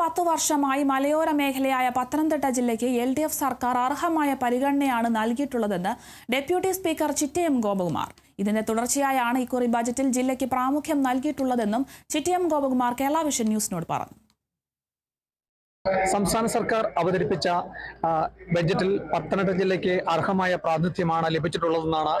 പത്തു വർഷമായി മലയോര മേഖലയായ പത്തനംതിട്ട ജില്ലയ്ക്ക് എൽ ഡി എഫ് സർക്കാർ അർഹമായ പരിഗണനയാണ് നൽകിയിട്ടുള്ളതെന്ന് ഡെപ്യൂട്ടി സ്പീക്കർ ചിറ്റയം ഗോപകുമാർ. ഇതിന്റെ തുടർച്ചയായാണ് ഇക്കുറി ബജറ്റിൽ ജില്ലയ്ക്ക് പ്രാമുഖ്യം നൽകിയിട്ടുള്ളതെന്നും ചിറ്റയം ഗോപകുമാർ കേരള വിഷൻ ന്യൂസിനോട് പറഞ്ഞു. സംസ്ഥാന സർക്കാർ അവതരിപ്പിച്ച ബജറ്റിൽ പത്തനംതിട്ട ജില്ലയ്ക്ക് അർഹമായ പ്രാതിനിധ്യമാണ് ലഭിച്ചിട്ടുള്ളതെന്നാണ്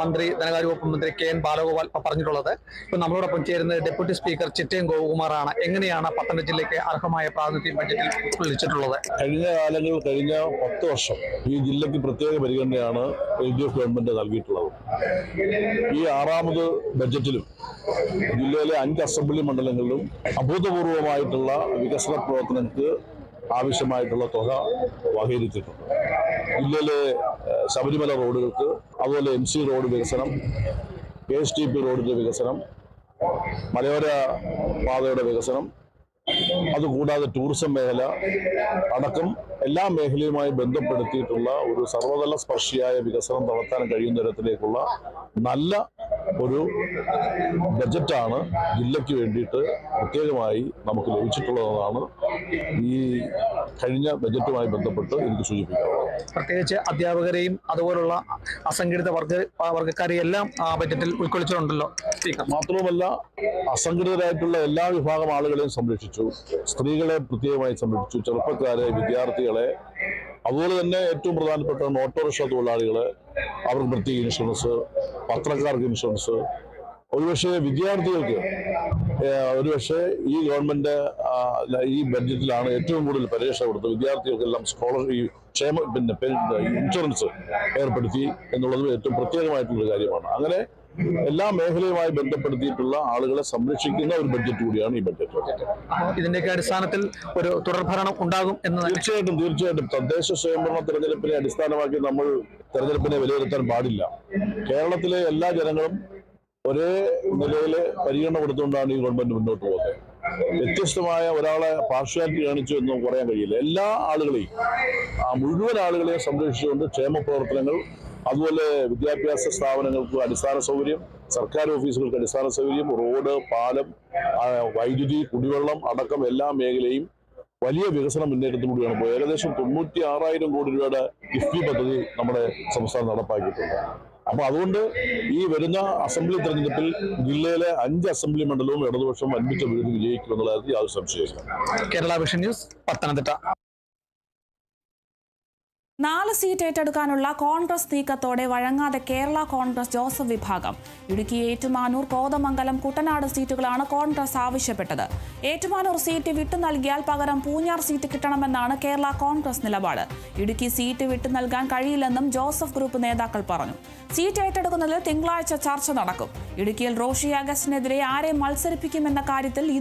മന്ത്രി ധനകാര്യ വകുപ്പ് മന്ത്രി കെ എൻ ബാലഗോപാൽ പറഞ്ഞിട്ടുള്ളത്. ഇപ്പൊ നമ്മളോടൊപ്പം ചേരുന്നത് ഡെപ്യൂട്ടി സ്പീക്കർ ചിറ്റയം ഗോപകുമാറാണ് എങ്ങനെയാണ് പത്തനംതിട്ട ജില്ലയ്ക്ക് അർഹമായ പ്രാതിനിധ്യം ബജറ്റിൽ ലഭിച്ചിട്ടുള്ളത്? കഴിഞ്ഞ കാലങ്ങൾ കഴിഞ്ഞ പത്ത് വർഷം ഈ ജില്ലയ്ക്ക് പ്രത്യേക പരിഗണനയാണ് എൽ ഡി എഫ് ഗവൺമെന്റ് നൽകിയിട്ടുള്ളത്. ഈ ആറാമത് ബജറ്റിലും ജില്ലയിലെ അഞ്ച് അസംബ്ലി മണ്ഡലങ്ങളിലും അഭൂതപൂർവമായിട്ടുള്ള വികസന പ്രവർത്തനങ്ങൾക്ക് ആവശ്യമായിട്ടുള്ള തുക വകയിരുത്തിയിട്ടുണ്ട് ജില്ലയിലെ ശബരിമല റോഡുകൾക്ക് അതുപോലെ എം സി റോഡ് വികസനം കെ എസ് ടി പി റോഡിന്റെ വികസനം മലയോര പാതയുടെ വികസനം അതുകൂടാതെ ടൂറിസം മേഖല അടക്കം എല്ലാ മേഖലയുമായി ബന്ധപ്പെടുത്തിയിട്ടുള്ള ഒരു സർവതല സ്പർശിയായ വികസനം നടത്താൻ കഴിയുന്ന തരത്തിലേക്കുള്ള നല്ല ഒരു ബജറ്റാണ് ജില്ലയ്ക്ക് വേണ്ടിയിട്ട് പ്രത്യേകമായി നമുക്ക് ലഭിച്ചിട്ടുള്ളതെന്നാണ് ഈ കഴിഞ്ഞ ബജറ്റുമായി ബന്ധപ്പെട്ട് എനിക്ക് സൂചിപ്പിക്കാറുള്ളത് പ്രത്യേകിച്ച് അധ്യാപകരെയും അതുപോലുള്ള അസംഘടിത വർഗ വർഗക്കാരെയും എല്ലാം ആ ബജറ്റിൽ ഉൾക്കൊള്ളിച്ചിട്ടുണ്ടല്ലോ മാത്രവുമല്ല അസംഘടിതരായിട്ടുള്ള എല്ലാ വിഭാഗം ആളുകളെയും സംരക്ഷിച്ചു സ്ത്രീകളെ പ്രത്യേകമായി സംരക്ഷിച്ചു ചെറുപ്പക്കാരെ വിദ്യാർത്ഥികളെ അതുപോലെ തന്നെ ഏറ്റവും പ്രധാനപ്പെട്ട ഓട്ടോറിക്ഷ തൊഴിലാളികളെ അവർക്ക് പ്രത്യേക ഇൻഷുറൻസ് പത്രക്കാർക്ക് ഇൻഷുറൻസ് ഒരുപക്ഷെ വിദ്യാർത്ഥികൾക്ക് ഒരുപക്ഷെ ഈ ഗവൺമെന്റ് ഈ ബഡ്ജറ്റിലാണ് ഏറ്റവും കൂടുതൽ പരീക്ഷ കൊടുത്തത് വിദ്യാർത്ഥികൾക്കെല്ലാം സ്കോളർ ഈ ക്ഷേമ പിന്നെ ഇൻഷുറൻസ് ഏർപ്പെടുത്തി എന്നുള്ളത് ഏറ്റവും പ്രത്യേകമായിട്ടുള്ള കാര്യമാണ്. അങ്ങനെ എല്ലാ മേഖലയുമായി ബന്ധപ്പെടുത്തിയിട്ടുള്ള ആളുകളെ സംരക്ഷിക്കുന്ന ഒരു ബഡ്ജറ്റ് കൂടിയാണ് ഈ ബഡ്ജറ്റ് ഇതിന്റെ ഇതിന്റെയൊക്കെ അടിസ്ഥാനത്തിൽ ഒരു തുടർഭരണം ഉണ്ടാകും എന്ന് തീർച്ചയായിട്ടും തീർച്ചയായിട്ടും. തദ്ദേശ സ്വയംഭരണ തെരഞ്ഞെടുപ്പിനെ അടിസ്ഥാനമാക്കി നമ്മൾ തെരഞ്ഞെടുപ്പിനെ വിലയിരുത്താൻ പാടില്ല. കേരളത്തിലെ എല്ലാ ജനങ്ങളും ഒരേ നിലയിൽ പരിഗണന കൊടുത്തുകൊണ്ടാണ് ഈ ഗവൺമെന്റ് മുന്നോട്ട് പോകുന്നത്. വ്യത്യസ്തമായ ഒരാളെ പാർഷ്യാലിറ്റി കാണിച്ചു എന്ന് പറയാൻ കഴിയില്ല. എല്ലാ ആളുകളെയും ആ മുഴുവൻ ആളുകളെയും സംരക്ഷിച്ചുകൊണ്ട് ക്ഷേമ പ്രവർത്തനങ്ങൾ അതുപോലെ വിദ്യാഭ്യാസ സ്ഥാപനങ്ങൾക്ക് അടിസ്ഥാന സൗകര്യം സർക്കാർ ഓഫീസുകൾക്ക് അടിസ്ഥാന സൗകര്യം റോഡ് പാലം വൈദ്യുതി കുടിവെള്ളം അടക്കം എല്ലാ മേഖലയും വലിയ വികസന മുന്നേറ്റത്തിലൂടെയാണ് പോയത്. ഏകദേശം തൊണ്ണൂറ്റി ആറായിരം കോടി രൂപയുടെ കിഫ്ബി പദ്ധതി നമ്മുടെ സംസ്ഥാനം നടപ്പാക്കിയിട്ടുണ്ട്. അപ്പോൾ അതുകൊണ്ട് ഈ വരുന്ന അസംബ്ലി തെരഞ്ഞെടുപ്പിൽ ജില്ലയിലെ അഞ്ച് അസംബ്ലി മണ്ഡലവും ഇടതുപക്ഷം വൻപിച്ച വീട് വിജയിക്കുമെന്നുള്ളതായിരുന്നു യാതൊരു സംശയമില്ല കേരള വിഷൻ ന്യൂസ് പത്തനംതിട്ട. നാല് സീറ്റ് ഏറ്റെടുക്കാനുള്ള കോൺഗ്രസ് നീക്കത്തോടെ വഴങ്ങാതെ കേരള കോൺഗ്രസ് ജോസഫ് വിഭാഗം. ഇടുക്കി ഏറ്റുമാനൂർ കോതമംഗലം കുട്ടനാട് സീറ്റുകളാണ് കോൺഗ്രസ് ആവശ്യപ്പെട്ടത്. ഏറ്റുമാനൂർ സീറ്റ് വിട്ടു നൽകിയാൽ പകരം പൂഞ്ഞാർ സീറ്റ് കിട്ടണമെന്നാണ് കേരള കോൺഗ്രസ് നിലപാട്. ഇടുക്കി സീറ്റ് വിട്ടു നൽകാൻ കഴിയില്ലെന്നും ജോസഫ് ഗ്രൂപ്പ് നേതാക്കൾ പറഞ്ഞു. സീറ്റ് ഏറ്റെടുക്കുന്നതിൽ തിങ്കളാഴ്ച ചർച്ച നടക്കും. ഇടുക്കിയിൽ റോഷി അഗസ്റ്റിനെതിരെ ആരെ മത്സരിപ്പിക്കുമെന്ന കാര്യത്തിൽ